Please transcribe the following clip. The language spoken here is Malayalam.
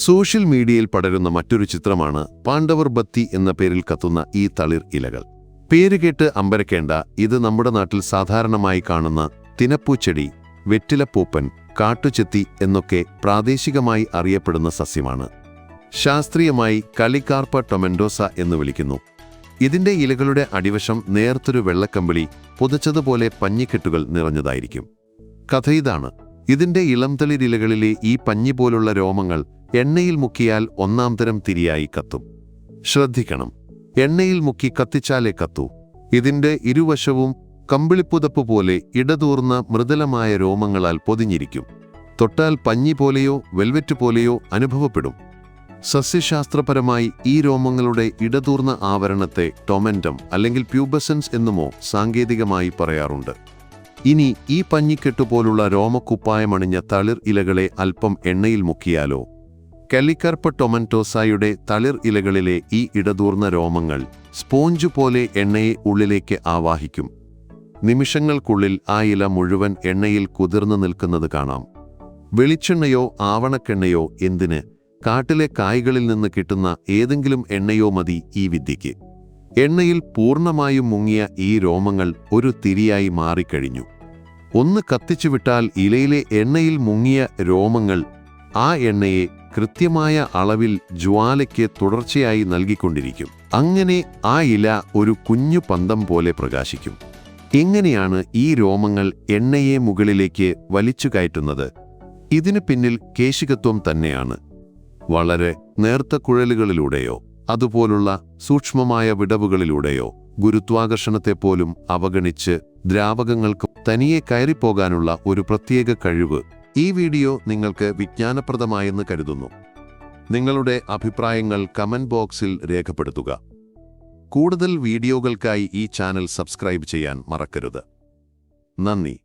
സോഷ്യൽ മീഡിയയിൽ പടരുന്ന മറ്റൊരു ചിത്രമാണ് പാണ്ഡവർ ബത്തി എന്ന പേരിൽ കത്തുന്ന ഈ തളിർ ഇലകൾ. പേര് കേട്ട് അമ്പരക്കേണ്ട ഇത് നമ്മുടെ നാട്ടിൽ സാധാരണമായി കാണുന്ന തിനപ്പൂച്ചെടി വെറ്റിലപ്പൂപ്പൻ കാട്ടുചെത്തി എന്നൊക്കെ പ്രാദേശികമായി അറിയപ്പെടുന്ന സസ്യമാണ്. ശാസ്ത്രീയമായി കളിക്കാർപ്പ ടൊമൻഡോസ എന്ന് വിളിക്കുന്നു. ഇതിന്റെ ഇലകളുടെ അടിവശം നേർത്തൊരു വെള്ളക്കമ്പിളി പുതച്ചതുപോലെ പഞ്ഞിക്കെട്ടുകൾ നിറഞ്ഞതായിരിക്കും. കഥ ഇതാണ്. ഇതിന്റെ ഇളംതളിരിലകളിലെ ഈ പഞ്ഞി പോലുള്ള രോമങ്ങൾ എണ്ണയിൽ മുക്കിയാൽ ഒന്നാം തരം തിരിയായി കത്തും. ശ്രദ്ധിക്കണം. എണ്ണയിൽ മുക്കി കത്തിച്ചാലേ കത്തൂ. ഇതിന്റെ ഇരുവശവും കമ്പിളിപ്പുതപ്പ് പോലെ ഇടതൂർന്ന മൃദുലമായ രോമങ്ങളാൽ പൊതിഞ്ഞിരിക്കും. തൊട്ടാൽ പഞ്ഞി പോലെയോ വെൽവെറ്റ് പോലെയോ അനുഭവപ്പെടും. സസ്യശാസ്ത്രപരമായി ഈ രോമങ്ങളുടെ ഇടതൂർന്ന ആവരണത്തെ ടൊമന്റം അല്ലെങ്കിൽ പ്യൂബസൻസ് എന്നുമോ സാങ്കേതികമായി പറയാറുണ്ട്. ഇനി ഈ പഞ്ഞിക്കെട്ടുപോലുള്ള രോമക്കുപ്പായമണിഞ്ഞ തളിർ ഇലകളെ അല്പം എണ്ണയിൽ മുക്കിയാലോ? കലിക്കർപ്പ ടൊമന്റോസായുടെ തളിർ ഇലകളിലെ ഈ ഇടതൂർന്ന രോമങ്ങൾ സ്പോഞ്ച് പോലെ എണ്ണയെ ഉള്ളിലേക്ക് ആവാഹിക്കും. നിമിഷങ്ങൾക്കുള്ളിൽ ആ ഇല മുഴുവൻ എണ്ണയിൽ കുതിർന്നു നിൽക്കുന്നത് കാണാം. വെളിച്ചെണ്ണയോ ആവണക്കെണ്ണയോ എന്തിന്? കാട്ടിലെ കായ്കളിൽ നിന്ന് കിട്ടുന്ന ഏതെങ്കിലും എണ്ണയോ മതി ഈ വിദ്യയ്ക്ക്. എണ്ണയിൽ പൂർണമായും മുങ്ങിയ ഈ രോമങ്ങൾ ഒരു തിരിയായി മാറിക്കഴിഞ്ഞു. ഒന്ന് കത്തിച്ചുവിട്ടാൽ ഇലയിലെ എണ്ണയിൽ മുങ്ങിയ രോമങ്ങൾ ആ എണ്ണയെ കൃത്യമായ അളവിൽ ജ്വാലയ്ക്ക് തുടർച്ചയായി നൽകിക്കൊണ്ടിരിക്കും. അങ്ങനെ ആ ഇല ഒരു കുഞ്ഞു പന്തം പോലെ പ്രകാശിക്കും. എങ്ങനെയാണ് ഈ രോമങ്ങൾ എണ്ണയെ മുകളിലേക്ക് വലിച്ചു കയറ്റുന്നത്? ഇതിന് പിന്നിൽ കേശികത്വം തന്നെയാണ്. വളരെ നേർത്ത കുഴലുകളിലൂടെയോ അതുപോലുള്ള സൂക്ഷ്മമായ വിടവുകളിലൂടെയോ ഗുരുത്വാകർഷണത്തെപ്പോലും അവഗണിച്ച് ദ്രാവകങ്ങൾക്ക് തനിയെ കയറിപ്പോകാനുള്ള ഒരു പ്രത്യേക കഴിവ് ഈ വീഡിയോ നിങ്ങൾക്ക് വിജ്ഞാനപ്രദമായെന്ന് കരുതുന്നു. നിങ്ങളുടെ അഭിപ്രായങ്ങൾ കമന്റ് ബോക്സിൽ രേഖപ്പെടുത്തുക. കൂടുതൽ വീഡിയോകൾക്കായി ഈ ചാനൽ സബ്സ്ക്രൈബ് ചെയ്യാൻ മറക്കരുത്. നന്ദി.